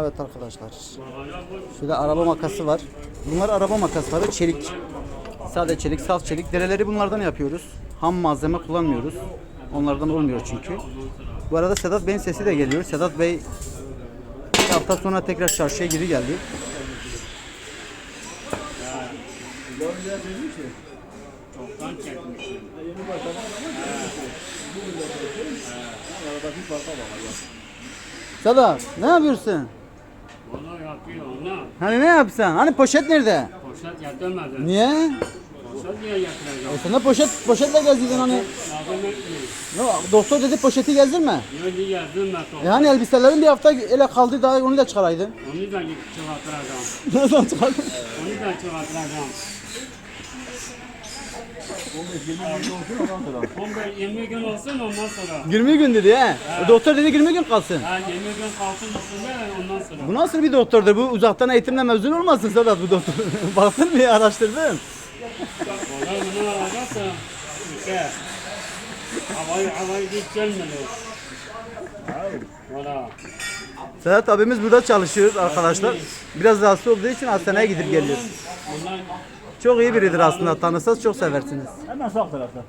Evet arkadaşlar. Şurada araba makası var. Bunlar araba makasları çelik. Sade çelik, saf çelik. Dereleri bunlardan yapıyoruz. Ham malzeme kullanmıyoruz. Onlardan olmuyor çünkü. Bu arada Sedat Bey'in sesi de geliyor. Sedat Bey bir hafta sonra tekrar çarşıya geri geldi. Sedat ne yapıyorsun? Onu yapıyor ona. Hani ne yapsan? Hani poşet nerede? Poşet getirmedi. Niye? Poşet niye getireceğim? E sen de poşet poşetle gezdin hani. Lazım etmiyor. Ne, doktor dedi poşeti gezdirme. Yönü gezdim ben E hani elbiselerin bir hafta ele kaldı daha onu da çıkaraydın. Onu da çıkartacağım. Nasıl çıkardın? Onu da çıkartacağım. 15-20 gün olsun ondan sonra. 20 gün dedi he. E, Doktor dedi 20 gün kalsın. Ha 20 gün kalsın üstünde ondan sonra. Bu nasıl bir doktordur? Bu uzaktan eğitimle mezun olmasın Sedat bu doktor. Baktın mı araştırdın? Onlar bunu alacaksa işte havayı havayı hiç gelmedi. Valla. Sedat abimiz burada çalışıyor arkadaşlar. Biraz rahatsız olduğu için hastaneye gidip geliyor. Çok iyi biridir aslında. Tanısanız çok seversiniz. Hemen sağ tarafta.